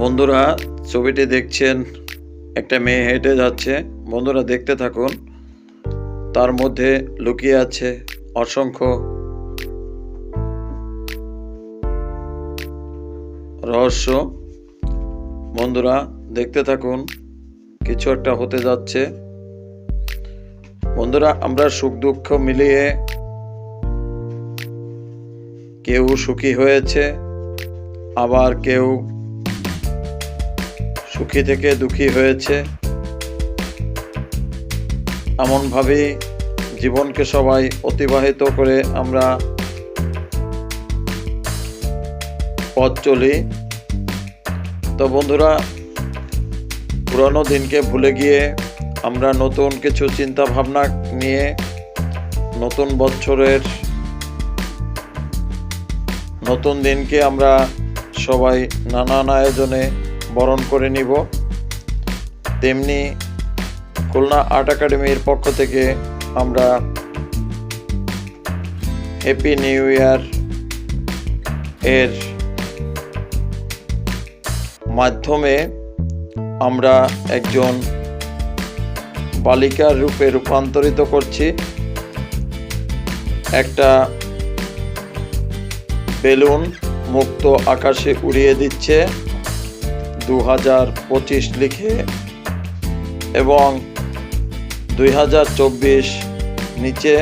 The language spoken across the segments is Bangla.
বন্ধুরা, ছবিটি দেখছেন একটা মেয়ে হেঁটে যাচ্ছে। বন্ধুরা, দেখতে থাকুন। তার মধ্যে লুকিয়ে আছে অসংখ্য রহস্য। বন্ধুরা, দেখতে থাকুন, কিছু একটা হতে যাচ্ছে। বন্ধুরা, আমরা সুখ দুঃখ মিলিয়ে কেউ সুখী হয়েছে, আবার কেউ সুখী থেকে দুঃখী হয়েছে। এমনভাবেই জীবনকে সবাই অতিবাহিত করে আমরা পথ চলি। তো বন্ধুরা, পুরনো দিনকে ভুলে গিয়ে আমরা নতুন কিছু চিন্তা ভাবনা নিয়ে নতুন বছরের নতুন দিনকে আমরা সবাই নানান আয়োজনে বরণ করে নিব। তেমনি খুলনা আর্ট একাডেমির পক্ষ থেকে আমরা হ্যাপি নিউ ইয়ার এর মাধ্যমে আমরা একজন বালিকার রূপে রূপান্তরিত করছি। একটা বেলুন মুক্ত আকাশে উড়িয়ে দিচ্ছে। দু হাজার পঁচিশ লিখে এবং দুই হাজার চব্বিশ নিচে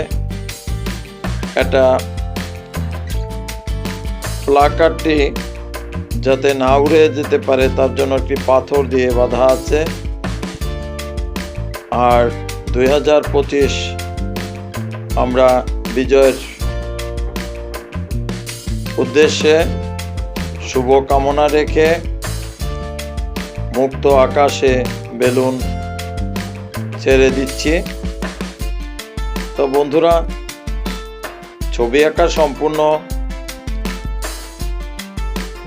একটা প্লাকারটি যাতে না উড়ে যেতে পারে, তার জন্য একটি পাথর দিয়ে বাঁধা আছে। আর দুই হাজার পঁচিশ আমরা বিজয়ের উদ্দেশ্যে শুভ কামনা রেখে মুক্ত আকাশে বেলুন ছেড়ে দিচ্ছি। তো বন্ধুরা, ছবি আঁকা সম্পূর্ণ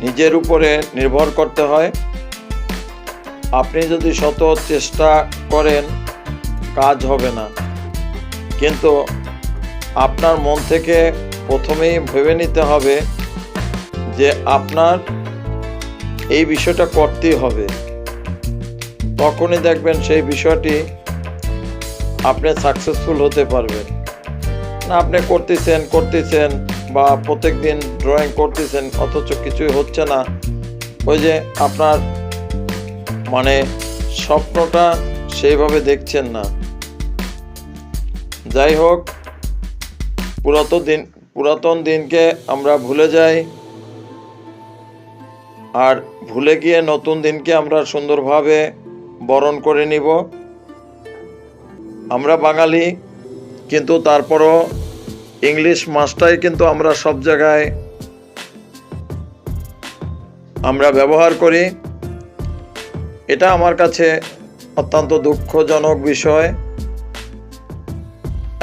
নিজের উপরে নির্ভর করতে হয়। আপনি যদি শত চেষ্টা করেন, কাজ হবে না। কিন্তু আপনার মন থেকে প্রথমেই ভেবে নিতে হবে যে আপনার এই বিষয়টা করতেই হবে। তখনই দেখবেন সেই বিষয়টি আপনি সাকসেসফুল হতে পারবেন। না, আপনি করতেছেন করতেছেন বা প্রত্যেক দিন ড্রয়িং করতেছেন, অথচ কিছুই হচ্ছে না। ওই যে আপনার মানে স্বপ্নটা সেইভাবে দেখছেন না। যাই হোক, পুরাতন দিন, পুরাতন দিনকে আমরা ভুলে যাই। আর ভুলে গিয়ে নতুন দিনকে আমরা সুন্দরভাবে বরণ করে নিব। আমরা বাঙালি, কিন্তু তারপরও ইংলিশ মাসটাই কিন্তু আমরা সব জায়গায় আমরা ব্যবহার করি। এটা আমার কাছে অত্যন্ত দুঃখজনক বিষয়।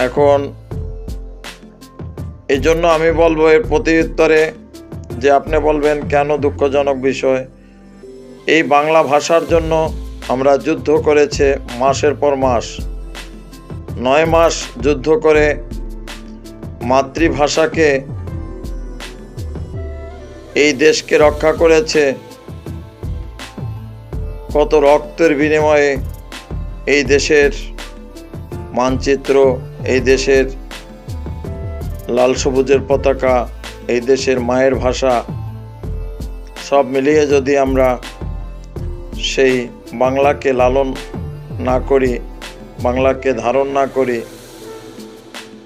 এখন এই জন্য আমি বলব এর প্রতি উত্তরে যে আপনি বলবেন কেন দুঃখজনক বিষয়। এই বাংলা ভাষার জন্য আমরা যুদ্ধ করেছে মাসের পর মাস। নয় মাস যুদ্ধ করে মাতৃভাষাকে এই দেশকে রক্ষা করেছে। কত রক্তের বিনিময়ে এই দেশের মানচিত্র, এই দেশের লাল সবুজের পতাকা, এই দেশের মায়ের ভাষা সব মিলিয়ে যদি আমরা সেই বাংলাকে লালন না করি, বাংলাকে ধারণ না করি,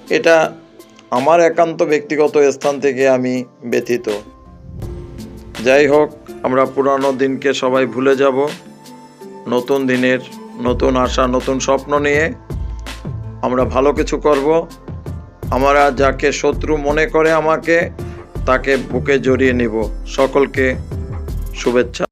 এটা আমার একান্ত ব্যক্তিগত স্থান থেকে আমি ব্যথিত। যাই হোক, আমরা পুরানো দিনকে সবাই ভুলে যাব। নতুন দিনের নতুন আশা, নতুন স্বপ্ন নিয়ে আমরা ভালো কিছু করব। আমরা যাকে শত্রু মনে করে আমাকে, তাকে বুকে জড়িয়ে নিব। সকলকে শুভেচ্ছা।